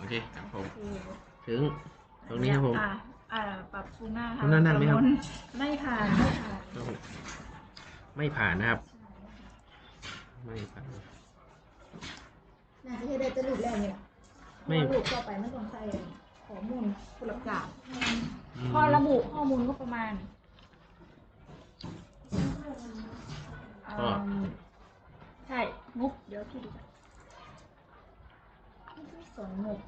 โอเคครับผมโอเคถึง ตรงนี้ครับผม อะอ่าปรับปรุงหน้าค่ะหน้านั่นไหมครับประลไม่ผ่านไม่ผ่านครับผมไม่ผ่านนะครับ ไม่ผ่าน น่าจะให้ได้จะรูปแรกเนี่ยไม่พอรูปต่อไปไม่ต้องใส่ข้อมูลผู้รับจ้างอืมพอระบุข้อมูลก็ประมาณก็ อืมใช่งบเดี๋ยวพี่ดูก่อน ไม่สนงบ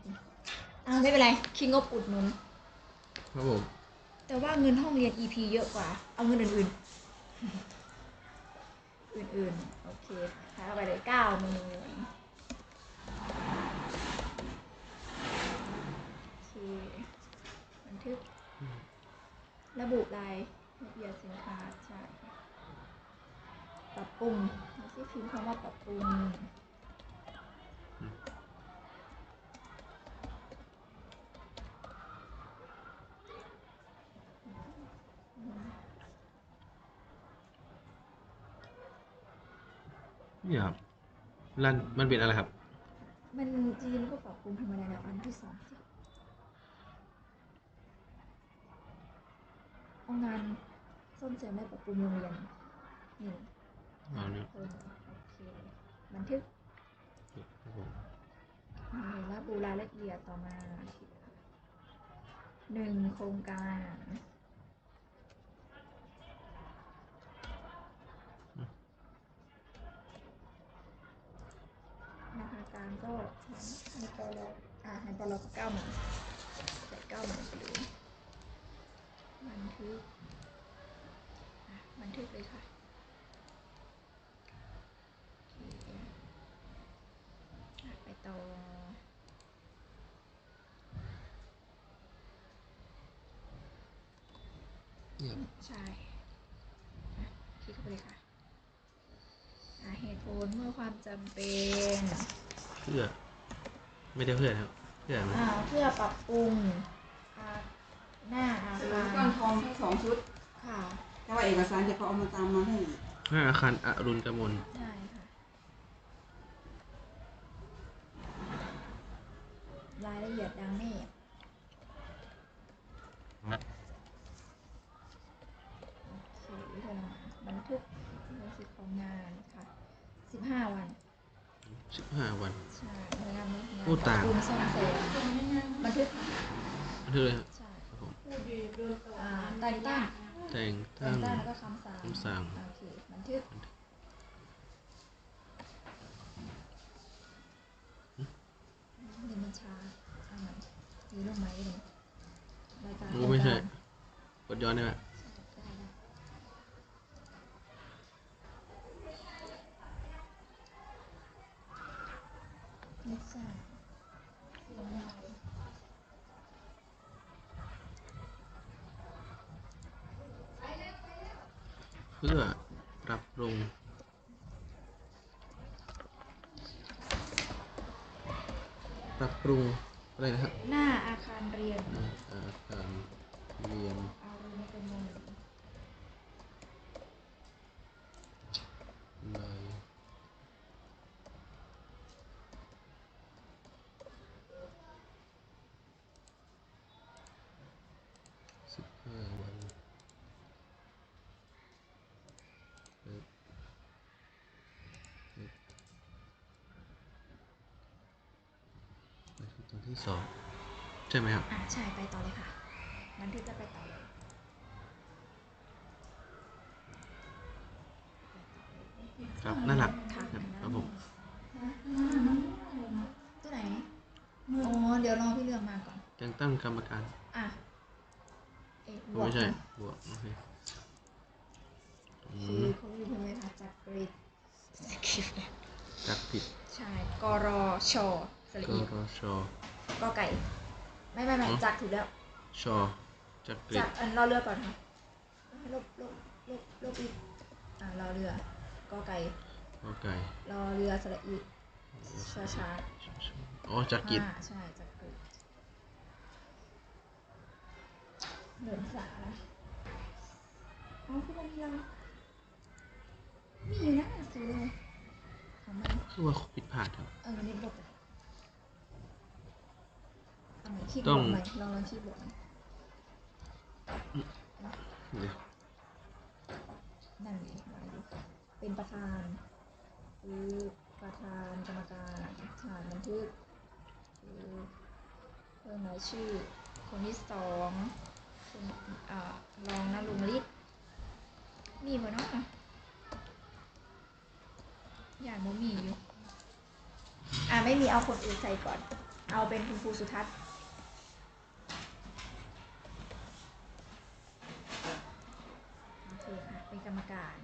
อ่าไม่เป็นไร คิดงบอุดหนุน ครับผมแต่ว่าเงินห้องเรียน EP เยอะกว่า เอาเงินอื่นๆ อื่นๆ โอเคหาเข้าไปเลยเก้าหมื่นโอเค บันทึก ระบุรายละเอียดสินค้าใช่ปรับปรุงไม่ใช่พิมพ์คำว่าปรับปรุง นี่ครับรันมันเป็นอะไรครับ มันจริงๆก็ปรับปรุงธรรมดาแล้วอันที่สองสิเอางานส้มเสริมได้ปรับปรุงโรงเรียนนี่เอาเนี่ยเพิ่มโอเคบันทึกครับผมนี่ระบุรายละเอียดต่อมาหนึ่งโครงการ นะคะการก็ให้ปลอ่าให้ปลเก้าหมื่นใส่เก้าหมื่นไปเลยบันทึกอะบันทึกเลยค่ะโอเคอะไปต่อเนี่ยใช่อะคลิกเข้าไปเลยค่ะอะเหตุผลเมื่อความจำเป็น เพื่อ ไม่ได้เพื่อนะครับ เพื่อไหมอ่าเพื่อปรับปรุงอาหน้าอาเสริคามรก้อนทองทั้งสองชุด ค่ะแต่ว่าเอกสารจะเขาเอามาตามมาให้อีกหน้าอาคารอรุณกมลใช่ค่ะรายละเอียดดังนี้โอเคเรื่องบันทึกเรื่องสิทธิของงานค่ะสิบห้าวัน สิบห้าวันใช่เมื่องานงานพูดตามปรับปรุงซ่อมแซมบันทึกค่ะบันทึกเลยครับใช่ครับผมอ่าแต่งตั้งแต่งแต่ตั้งง ตั้งแล้วก็คำสั่งคำสั่ง โอเคบันทึกนี่มันช้าเอาใหม่ดีลงไหมเลยรายการโอ้ไม่ใช่กดย้อนได้ไหม ได้ได้ไม่ใช่ เพื่อปรับปรุง ปรับปรุงอะไรนะครับ หน้าอาคารเรียน อาคารเรียน อารุณกมล ในสิบห้าวันเอ็ดเอ็ดไป ที่ตัวที่สองใช่ไหมครับ อะใช่ไปต่อเลยค่ะบันทึกจะไปต่อเลยครับนั่นแหละค่ะครับผมตัวไหนอ๋อเดี๋ยวรอพี่เรืองมาก่อนแต่งตั้งกรรมการ อะเอ๊ะบอ๋วอกไม่ใช่นะบวกโอเคอืคือมเขาอยู่ตรงนี้ค่ะจักริดจักผิดใช่กรอชอสระกอีรช กอไก่ ไม่ไม่ไม่อ๋อจักถูกแล้วชจักริจัดกอันรอเรือก่อนค่ะลบลบลบลบอีกอ่ารอเรือกอไก่กอไก่รอเรือสระอีช้าช้าอ๋อจักๆริดอ่าใช่จักริดเหลือนสาอ๋อพี่บันเทียงมีอยู่นะสูเลยของมันคือว่าผิดพลาดครับเออนี่ลบไป คีย์บต้อองร์ดใหม่ลองลองคีย์บอร์ดใหม่เดี๋ยวนั่นไงมาอยู่เป็นประธานคือประธานกรรมการฐานบันทึกคือเพิ่มรายชื่อ คนที่สองคนอ่ารองนลุงฤทธิ์มีบ่เนาะอย่างโมมีอยู่ อ่าไม่มีเอาคนอื่นใส่ก่อน เอาเป็นคุณครูสุทัศน์ โอเคค่ะ เป็นกรรมการ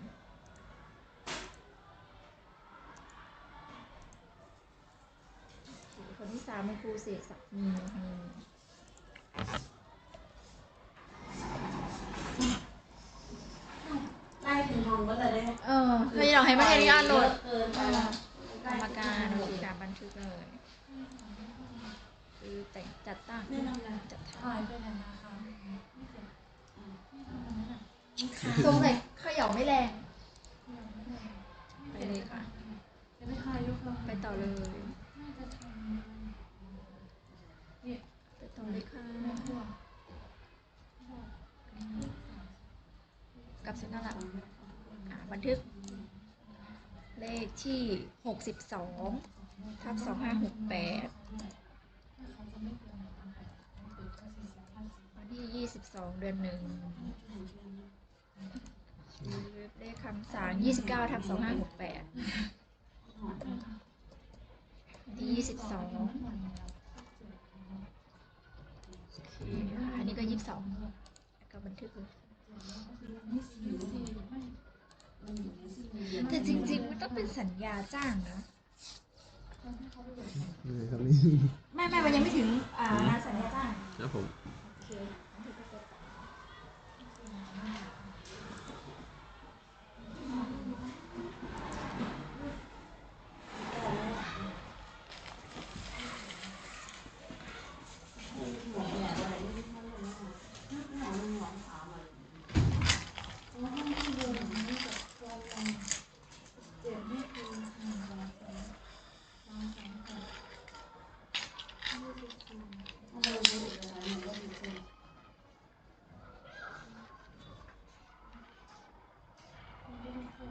โอเคคนที่ สามเป็นครูเสกศักดิ์มีมีไล่ถึงห้องก็เลยได้เออไม่เราให้มาเรียนงานโหลดเกินไปละกรรมการโอเคการบันทึกเลยคือแต่งจัดตั้งจัดทหายไปไหนนะคะำตรงไหนเขย่าไม่แรง ไปเลยค่ะจะไม่ทายยกเราไปต่อเลย น่าจะท ไปต่อเลยค่ะำพวก นั่นแหละบันทึก เลขที่หกสิบสองทับสองห้าหกแปดวันที่ยี่สิบสองเดือนหนึ่งเลขคำสั่งยี่สิบเก้าทับสองห้าหกแปดวันที่ยี่สิบสองอันนี้ก็ยี่สิบสองก็บันทึกเลยแต่จริงๆ มันต้อง เป็นสัญญาจ้างนะนี่ครับนี่ไม่ไม่มันยังไม่ถึงอ่างานสัญญาจ้าง ครับผม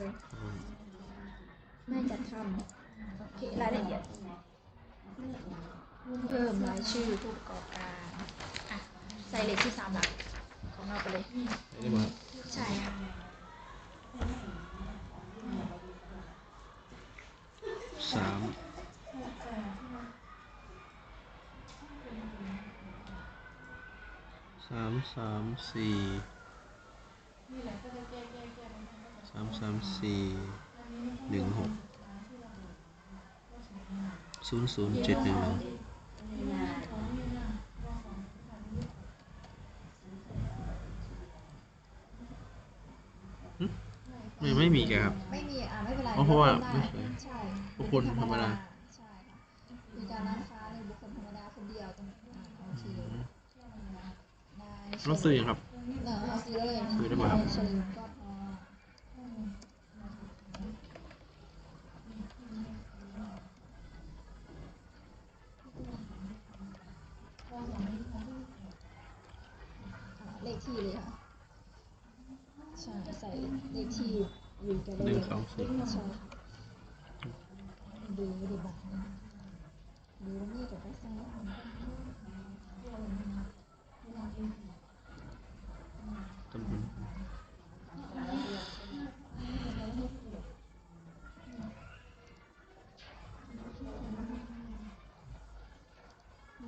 เลยไม่จัดทำโอเครายละเอียด เพิ่มรายชื่อผู้ประกอบการอะใส่เลขที่สามหลักของเราไปเลยได้ไหมครับใช่ค่ะสามสามสามสี่ นี่แหละก็จะแก้แก้แก้ สามสามสี่หนึ่งหกศูนย์ศูนย์เจ็ดหนึ่งหนึ่งของนี่นะว่าของไม่ไม่มีแกครับ ไม่มีอะไม่เป็นไรอ๋อเพราะว่าได้ไม่เคยใช่บุคคลธรรมดาใช่ค่ะมีการร้านค้าในบุคคลธรรมดาคนเดียวตรงอะโอเคได้เราซื้อยังครับ เออเอาซื้อเลยซื้อได้ไหมครับเฉลิมก็พออะเลขที่เลยค่ะ ใช่ ใส่เลขที่อยู่กันได้ ห เล นึ่ง ย สองสี่ ใช่ค่ะดูดีบัตรนะดูแล้วนี่กับก็ใส่ ตำบล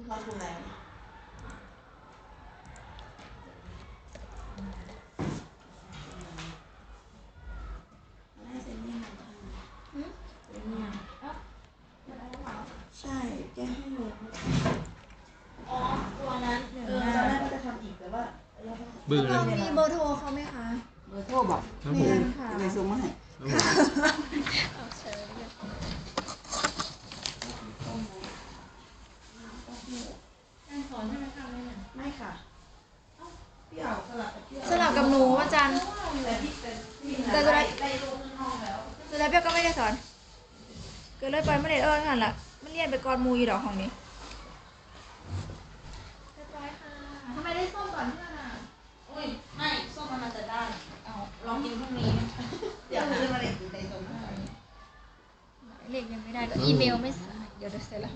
เราถูกแล้วให้เซ็นนี่มาทำเป็นเนี่ยใช่ แก้ให้เลย อ๋อตัวนั้นหนึ่ง เออ ห ตอนแร น้าก ก็จะทำอีกแต่ว่า เราต้องเบื่อเลเรายมีเบอร์โทรเขาไหมคะ เบอร์โทรบอกครับผแม่มนค่ะเลยส่งมาให้ครับผมเอาเชิญการสอนให้มันทำได้ไหมไม่ค่ะพี่เอาสลับกับพี่สลับกับหนูอาจารย์ แต่พี่เป็นพี่แต่จะได้ ได้ลงห้องแล้วสุดท้ายเปียกก็ไม่ได้สอน เกิดเลยไปไม่ได้เออหันละมันเรียนไปก่อนมูอยู่ดอกของนี้เรียบร้อยค่ะทำไมได้ส้มก่อนเพื่อนอะ อุ้ยไม่ส้มมันมาจะได้เอาล องกินพรุ่งนี้เดี๋ยวซื้อมาเด็กอยู่ในส้มเลขยังไม่ได้อีเมลไม่ใส่เดี๋ยวเดี๋ยวเสร็จแล้ว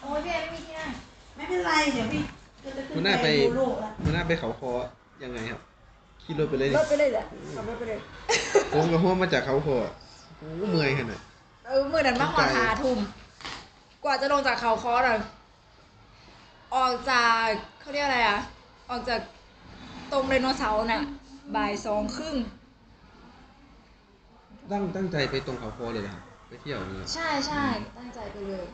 โอ้ยพี่ไม่มีที่นั่งไม่เป็นไรเดี๋ยวพี่ก็จะขึ้มันน่าไปดูโลกล้วมันน่าไปเขาคอยังไงครับขี่รถไปเลยรนี่ถไปเลยเหรอขับรถไปเลย ผมกับหัวมาจากเขาคอโอ้เมื่อยขนาดเออมื่อนั้นมาหอหาทุ่มกว่าจะลงจากเขาคอสอะ ออกจากเขาเรียกอะไรอะ ออกจากตรงไดโนเสาร์น่ะบ่ายสองครึ่ง ตั้งตั้งใจไปตรงเขาคอเลยนะไปเที่ยวเลย ใช่ใช่ตั้งใจไปเลย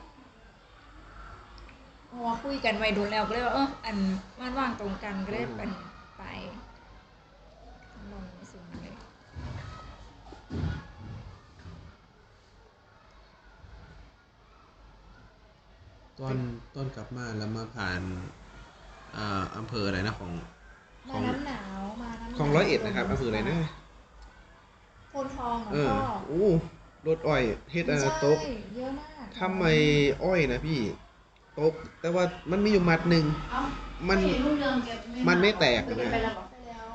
เพราะว่าคุยกันไว้โดนแล้วก็เลยว่าเอออันว่านว่างตรงกันก็เลยเป็นไปลงมาสูงเลย ตอนต้นกลับมาแล้วมาผ่านอ่าอำเภออะไรนะของขมาองน้ำหนาวมาน้ำหนาวของร้อยเอ็ดนะครับอำเภออะไรนะโพนทองเหรอเออพ่อโอ้รถอ้อยเฮ็ดอาใช่โต๊ะเยอะมากทำไมอ้อยนะพี่โต๊ะแต่ว่ามันมีอยู่มัดหนึ่ง เอ้ามันเห็นรุ่งเรืองแกมันไม่แตกไม่นะได้ไปแล้วเหรอไปแล้ว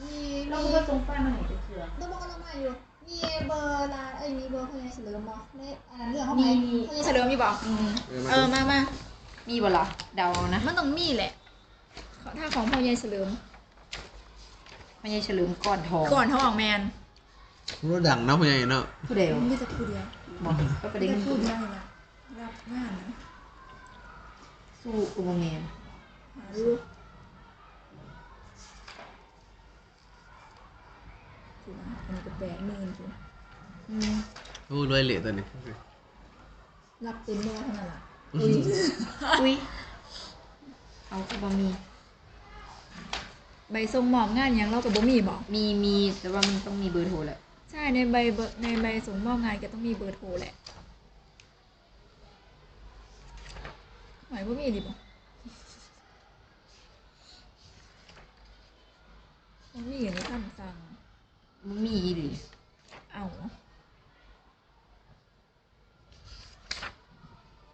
มีเรามีก็ส่งป้ายมาไหนจะเถื่อต้องบอกกำลังมาอยู่ มีเบอร์ร้านเอ้ยมีเบอร์พญาเฉลิมบ่ในอันนั้นเรื่องเขาไหมมีพญาเฉลิมมีบ่อืมเออมาเออมามามีบ่ล่ะเดานะมันต้องมีแหละถ้าของพญาเฉลิมไม่ใช่เฉลิมก้อนทองก่อนเขาออกแมนรถดังเนาะพ่อใหญ่เนาะผู้เดียวมันจะพูดเดียวบอกก็ประเด็นจะพูดได้นะรับงานนะสู้อุโมเมนหาดูถูกไห มอันนี้ก็แปดหมื่นถูกอืมโอ้รวยเหละตัวนี้รับเต็มเมื่อเท่านั้นล่ะอุ้ยอุ้ยเอาคือบะมีใบส่งมอบงานหยังเรากับบ่มีบอกมีมีแต่ว่ามันต้องมีเบอร์โทรแหละใช่ในใบเบอร์ในใบส่งมอบงานก็ต้องมีเบอร์โทรแหละหมายว่ามีดิบอกมันมีอย่างนี้คำสั่ง มันมีอีหรือเอา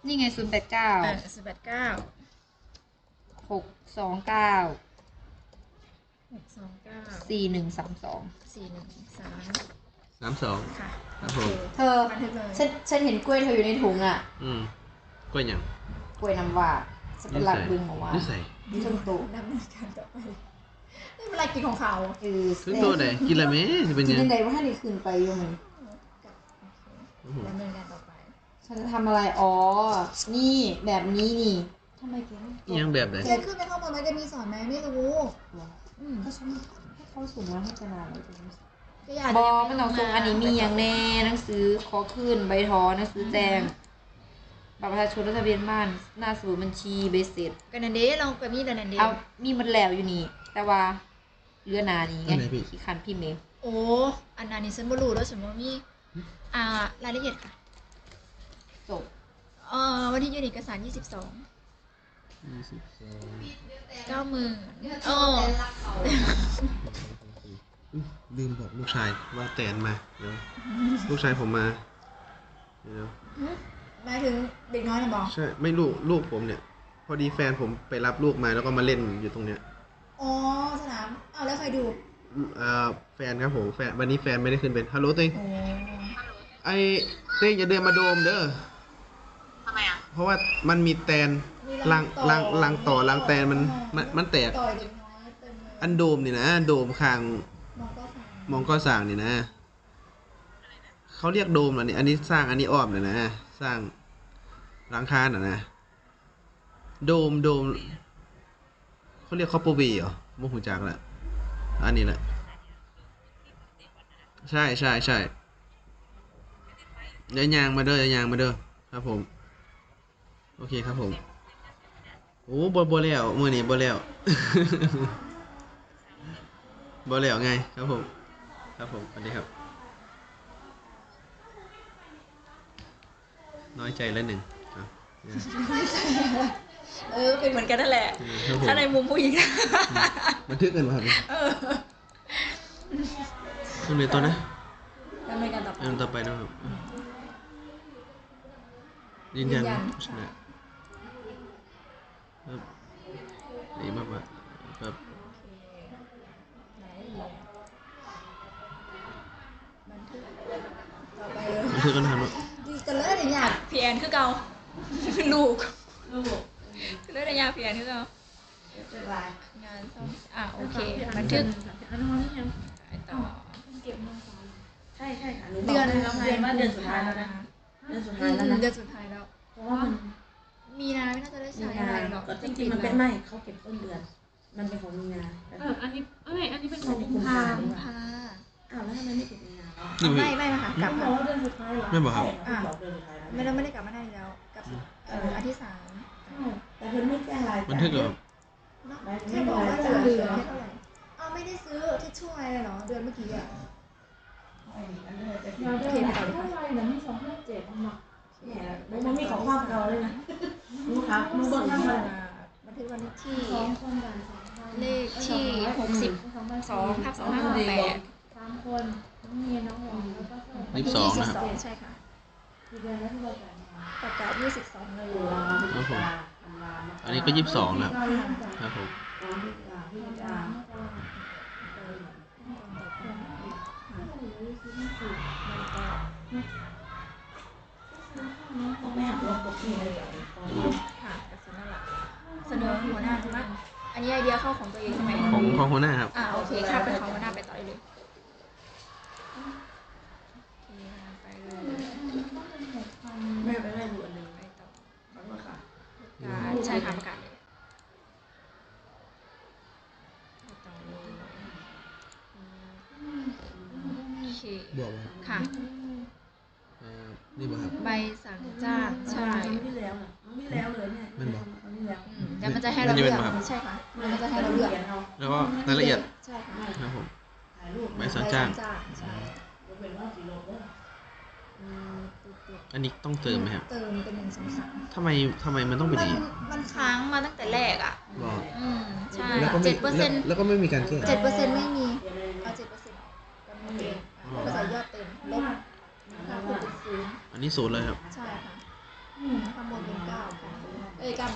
นี่ไงศูนย์แปดเก้าเออสิบแปดเก้าหกสองเก้าหกสองเก้าสี่หนึ่งสามสองสี่หนึ่งสามสามสอง ค่ะครับผมเธอบันทึกเลยฉันฉันเห็นกล้วยเธออยู่ในถุงอะ อืมก็ยังกล้วยน้ำว่าสเป็นหลักบึงของว่านิสัยที่ต้นโตดำเนินการต่อไป นี่เป็นรายกินของเขาคือคือตัวไหนกินอะไรไหมจะเป็นกินยังยังไงว่าให้ได้คืนไปอยู่มันโอเคดำเนินการต่อไปฉันจะทำอะไร อ๋อ นี่แบบนี้นี่ทำไมเกมอิหยังแบบไหนเจ๊ขึ้นไปข้างบนไหมจะมีสอนไหมไม่รู้อืมก็ฉันให้เขาส่งมาให้ขนาดเลยก็อยากบอมันต้องส่งอันนี้มีอย่างแน่หนังสือขอขึ้นใบทอหนังสือแจ้งบัตรประชาชนและทะเบียนบ้านหน้าสมุดบัญชีเบสเสร็จกันนันเด้เราก็มีแต่นันเด้เอามีหมันแล้วอยู่นี่ แต่ว่าเรือหนานี้ไงขี้คันพี่เมย์โอ้อันนั้นนี่ฉันบ่รู้แล้วฉันว่ามีอ่ารายละเอียดค่ะจบเอ่อวันที่ยื่นเอกสาร 22 ยี่สิบสองเก้าหมื่นโอ้อุ๊ยลืมบอกลูกชายว่าแตนมาเดี๋ยวลูกชายผมมาเดี๋ยวหมายถึงเด็กน้อยนะบอกใช่ไม่ลูกลูกผมเนี่ย พอดีแฟนผมไปรับลูกมาแล้วก็มาเล่นอยู่ตรงเนี้ย อ๋อสนามเอาแล้วใครดูเอ่อแฟนครับผมแฟนวันนี้แฟนไม่ได้ขึ้นเป็นฮัลโหลเต้งโอ้ไอเต้งอย่าเดินมาโดมเด้อทำไมอะเพราะว่ามันมีแตนลังลังลังต่อลังแตนมันมันมันแตก ต่อยเด็กน้อยเต็มเลยอันโดมนี่นะโดมข้างมองก็ฟังมองก็สร้างนี่นะเขาเรียกโดมเหรอนี่อันนี้สร้างอันนี้อ้อมเลยนะ สร้างหลังคาน่ะนะ โดมโดม เขาเรียกคอปเปอร์วย์เหรอโมหูจักแหละอันนี้แหละ ใช่ใช่ใช่เดี๋ยวยางมาเด้อเดี๋ยวยางมาเด้อครับผม โอเคครับผมโอ้บ่บ่แล้วมื้อนี้บ่แล้วบ่แล้วไงครับผม ครับผมสวัสดีครับ น้อยใจแล้วหนึ่งอะเนี่ย เออเป็นเหมือนกันนั่นแหละครับผมถ้าในมุมผู้หญิงนะบันทึกกันมาครับต้องเรียนต่อนะดำเนินการต่อไปเรียนต่อไปนะครับยืนยันยืนยันใช่ไหมครับดีมากมากครับไหนอีกบันทึกต่อไปเลยบันทึกกันนะครับดีกันเลยเดี๋ยวอยากพี่แอนคือเก่าลูกคือ เลยเดี๋ยวอยากพี่แอนคือเก่าจะลายงานซ่อมอะโอเคบันทึกอันนั้นยังไปต่อเก็บเงินสองใช่ใช่ค่ะหนูเดือนบกแล้วไงว่าเดือนสุดท้ายแล้วนะเดือนสุดท้ายแล้วนะเดือนสุดท้ายแล้วเพราะว่ามันมีนาไม่น่าจะได้มีใช้นาอะไรหรอกก็จริงๆมันเป็นไม่เขาเก็บต้นเดือน มันเป็นของมีนาแต่เอออันนี้เอ้ยอันนี้เป็นของกุมภากุมภค่ะอ้าวแล้วทำไมไม่เก็บมีนาแล้วนี่ไม่พี่ไม่มาค่ะกลับบมาอกว่าเดือนสุดท้ายเหรอไม่บอกครับใช่เขาบอกเดือนสุดท้ายแล้วไม่ได้ไม่ได้กลับมาได้แล้วกลับเอ่ออาทิตย์สาม แต่เพิ่นไม่แจ้งรายบันทึกเหรอเนาะแค่บอกว่าจะเหลือเท่าไหร่อ้าวไม่ได้ซื้อที่ช่วยเลยเหรอเดือนเมื่อกี้อะอันนี้จะเราได้เท่าไรนะมีสองห้าเจ็ดหนักเนี่ยมันมีของความเก่าเลยนะดูครับดูเบิ้งน้ำมันบันทึกวันที่สองคนกันสองพันเลขที่หกสิบสองทับสองห้าหกแปดสามคนน้องเมียน้องหวานแล้วก็เพิ่มยี่สิบสองนะครับสองใช่ค่ะกี่เดือนแล้วที่เราจ่ายมาประกาศยี่สิบสองเลยตุลาพฤศจิกาธันวา อันนี้ก็ยี่สิบสองนะเราเริ่มจ่ายครับผมพฤศจิกาพฤศจิกาต้องไม่หักลบกบที่เลยเหรอตอนนี้ค่ะกระสุนนั่นแหละเสนอหัวหน้าถูกไหมอันนี้ไอเดียเข้าของตัวเองใช่ไหมของของหัวหน้าครับ อ่าโอเคค่ะเป็นของหัวหน้าไปต่อได้เลยโอเคไปเลย ไม่ไปไม่ดูอันหนึง ไปต่อ ขอโทษค่ะ การ ใช่ค่ะประกาศเลยไปต่อเลยโอเคบอกว่าค่ะเอ่อนี่บอกครับ ใบสั่งจ้างใช่ครั้งที่แล้วน่ะครั้งที่แล้วเลยเนี่ยมันบอกครั้งที่แล้วอืมเดี๋ยวมันจะให้เราเลือกมันจะเป็นแบบใช่ค่ะมันจะให้เราเลือกเอาแล้วก็รายละเอียดใช่ค่ะครับผม ถ่ายรูปใบสั่งจ้างใช่ใช่ ยกเว้นว่าสีโลกเด้ออืมติดติด อันนี้ต้องเติมไหมครับเติมเป็นหนึ่งสองสามทำไมทำไมมันต้องเป็นมัอนย่างนี้มันค้างมาตั้งแต่แรกอะบอกอืม ใช่แล้วก็ไม่เจ็ดเปอร์เซ็นต์แล้วก็ไม่มีการแก้เจ็ดเปอร์เซ็นต์ไม่มีเดี๋ยวเลยเอาเจ็ดเปอร์เซ็นต์จำนวนเองอะภาษายอดเต็มลบค่าคูณเป็นศูนย์อันนี้ศูนย์เลยครับ ใช่ค่ะข้างบนเป็นเก้าค่ะเอ้ยเก้า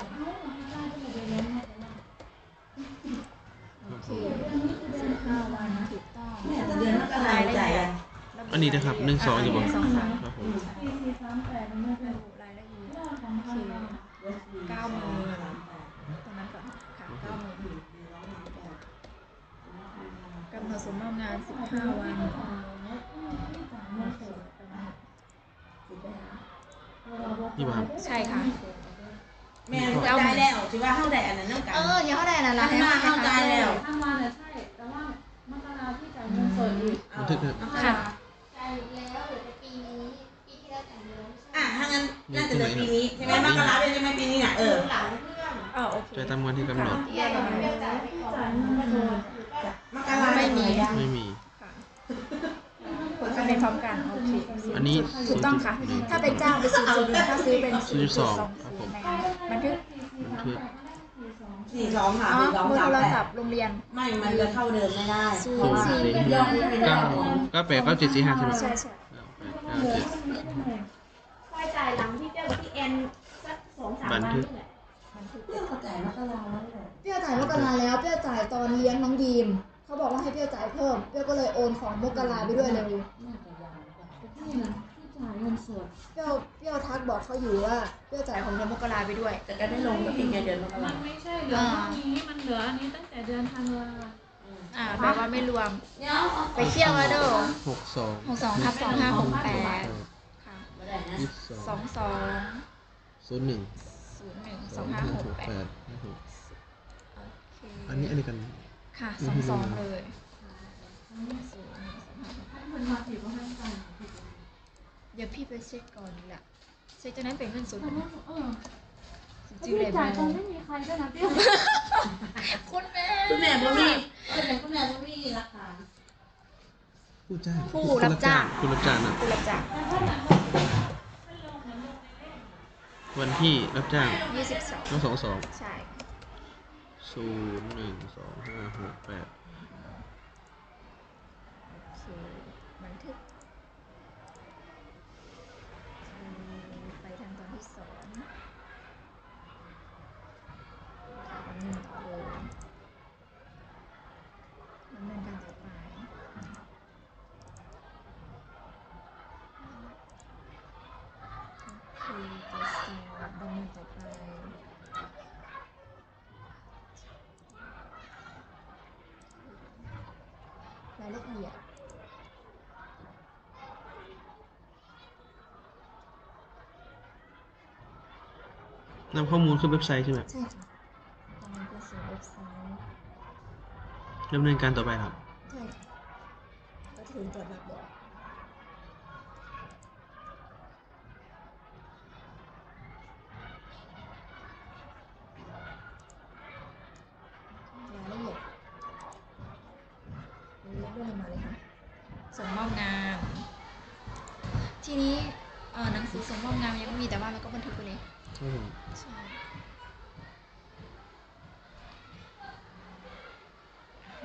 โอเคสิบห้าวันถูกต้องแม่แต่เดือนมกราจ่าย อะอันนี้นะครับหนึ่งสองอยู่บ่หนึ่งสองสาม ครับผมสี่สี่สามแปดไม่เป็นระบุรายละเอียดยอดของพันบาทเก้าหมื่นตรงนั้นก่อนค่ะเก้าหมื่นกำหนดสมมอบงานสิบห้าวันนี่บอกครับ ใช่ค่ะ แม่เข้าใจแล้วที่ว่าเข้าใจอันนั้นน้ำกันเออเดี๋ยวเขาได้นะละทำมาเข้าใจแล้วทำมาเนี่ยใช่ แต่ว่ามกราที่จ่ายเงินสดอีก บันทึกนะครับ ค่ะ จ่ายแล้วเดี๋ยวจะปีนี้ปีที่แล้วจ่ายเยอะไม่ใช่อะถ้างั้นน่าจะเป็นปีนี้ใช่ไหมมกราเลยใช่ไหมปีนี้น่ะเออหลังเรื่องอ๋อโอเคจ่ายตามวันที่กำหนดเรียนเราไม่จ่ายไปก่อนจ่ายเงินสดมกราไม่มีไม่มีค่ะผลคะแนนพร้อมกันโอเคอันนี้ถูกต้องค่ะ ถ้าเป็นเจ้าเป็นศูนย์จุดหนึ่งถ้าซื้อเป็นศูนย์จุดสองครับผศูนมย์ในบันทึกบันทึก สี่สองค่ะอ๋อสี่สองเบอร์สามโทรแปศัดพท์โรงเรียน ไม่มันจะเข้าเดิมไม่ได้ศูศูนนย์ย์สี่สี่เก้าเก้าแปดเก้าเจ็ดสี่ห้าใช่ไหมใช่ใช่เก้าแปดเก้าเจ็ด ค่อยจ่ายหลังที่เจ้าที่แอนสักสองสามบัวันนทึก นี่แหละบันทึกเข้าใจมกราแล้วแหละเปรี้ยวจ่ายมกราแล้วเปรี้ยวจ่ายตอนเลี้ยงน้องดีม เขาบอกว่าให้เปรี้ยวจ่ายเพิ่ม เปรี้ยวก็เลยโอนของมกราไปด้วยเลยน่าจะยาวกว่านี่นะที่ จ่ายเงินสดเปรี้ยวเปรี้ยวทักบอกเขาอยู่ว่าเปรี้ยวจ่ายของเดือนมกราไปด้วย แต่ก็ได้ลงกับพี่แกเดือนมกมัรานไม่ใช่เหลือเท่านี้มันเหลืออันนี้ตั้งแต่เดือนธันวาอ่าแปลว่าไม่รวมเนาะไปเที่ยวแล้วเด้อหกสองหกสองทับสองห้าหกแปดค่ะไม่ได้นะยี่สิบสสอองงสองศูนย์หนึ่งศูนย์หนึ่งสสอองงห้าห้าหหกกแปแปดดครับผมโอเคอันนี้อันนี้กัน ค่ะสองสองเลยศูนย์หนึ่งสองห้าหกแปด เดี๋ยวพี่ไปเช็คก่อนแหละเช็คจากนั้นเป็นเงินสดตอนนั้นเออจริงเลยจ่ายตอนไม่มีใครด้วยนะเปรี้ยวคุณแม่คุณแม่บ่มีคุณแม่คุณแม่บ่มีราคาผู้จ้างผู้รับจ้างผู้รับจ้างนะผู้รับจ้างแล้วถ้าหนังวันที่รับจ้างยี่สิบสองต้องสองสองใช่ศูนย์หนึ่งสองห้าหกแปด โอเคบันทึกอืมไปทางตอนที่สองตอนหนึ่งต่อเลยดำเนินการต่อไปโอเคต่อสอบดำเนินต่อ ไปรายละเอียดนำข้อมูลขึ้นเว็บไซต์ใช่ไหมใช่ค่ะกำลังไปสู่เว็บไซต์ดำเนินการต่อไปครับ ใช่ค่ะก็ถึงตรวจรับบอกรายละเอียดเรื่องเรื่องมาเลยค่ะ ส่งมอบงาน ทีนี้เอ่อหนังสือส่งมอบงานยังไม่มีแต่ว่าเราก็บันทึกไปเลยใช่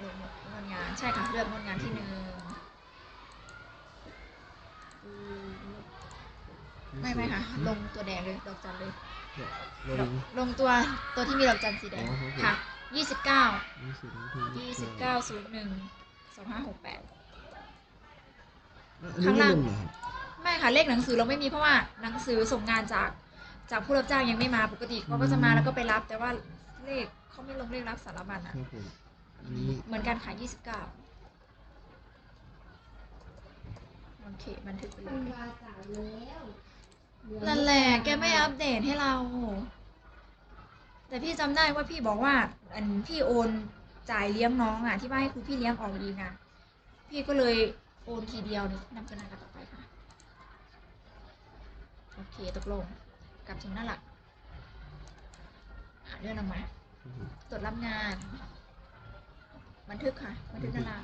ลงงานงานใช่ค่ะเลือกงานงานที่หนึ่งอืมไม่ไม่ค่ะ ลงตัวแดงเลยดอกจันเลย ลง ลงตัวตัวที่มีดอกจันสีแดงอ๋อครับผม ค่ะยี่สิบเก้ายี่สิบนาทียี่สิบเก้าศูนย์หนึ่งสองห้าหกแปด อันนี้ไม่ลงเหรอครับไม่ค่ะเลขหนังสือเราไม่มีเพราะว่าหนังสือส่งงานจากจากผู้รับจ้างยังไม่มาปกติเขาก็จะมาแล้วก็ไปรับ แต่ว่าเลขเขาไม่ลงเลขรับสารบัญคอะรับผมอันนี้เหมือนกันค่ะยี่สิบเก้าโอเคบันทึกไปเลคุณยวาจ่ายแล้วนั่นแหละแกไม่อัปเดตให้เรา แต่พี่จำได้ว่าพี่บอกว่า อันพี่โอนจ่ายเลี้ยงน้องอะที่ว่าให้ครูพี่เลี้ยงออกเองอะพี่ก็เลย โอนทีเดียวนี่นำกันกันต่อไปค่ะ โอเคตกลงกลับถึงหน้าหลักอะเลื่อนลงมาตรวจรับงาน บันทึกค่ะ บันทึกหน้าหลัก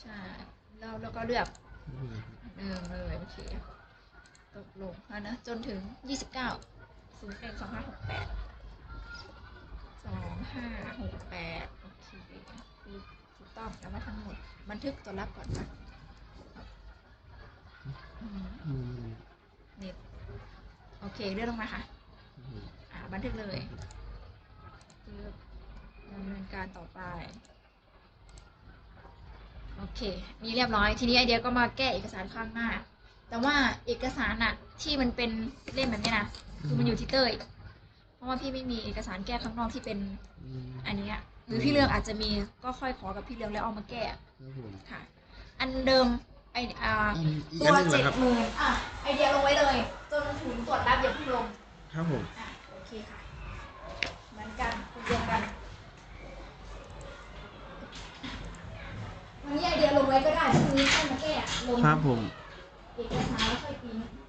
ใช่แล้วแล้วก็เลือกเดิมเลยโอเคตกลงแล้วนะ จนถึง29 0 1 2 5 6 8 2 5 6 8โอเคคือถูกต้องแล้วว่าทั้งหมด บันทึกตัวรับก่อนค่ะ อืมอืมนี่โอเคเลื่อนลงมาค่ะอ่าบันทึกเลยปึ๊บดำเนินการต่อไป โอเค มีเรียบร้อย ทีนี้ไอเดียก็มาแก้เอกสารข้างหน้า แต่ว่าเอกสารอะที่มันเป็นเล่มแบบนี้นะคือมันอยู่ที่เต้ย เพราะว่าพี่ไม่มีเอกสารแก้ข้างนอกที่เป็นอืมอันเนี้ยหรือพี่เรืองอาจจะมีก็ค่อยขอกับพี่เรืองแล้วเอามาแก้ครับผมค่ะ อันเดิม ไออ่าอันอีกตัอัวนหนึงเหรเจ็อดครับ หมื่นอะไอเดียลงไว้เลยจนถึงตรวจรับอย่าเพิ่งลงครับผม อะโอเคค่ะ เหมือนกันคุณเดียวกันวันนี้ไอเดียลงไว้ก็ได้พรุ่งนี้ค่อยมาแก้ลงครับผม เอกสารแล้วค่อยพิมพ์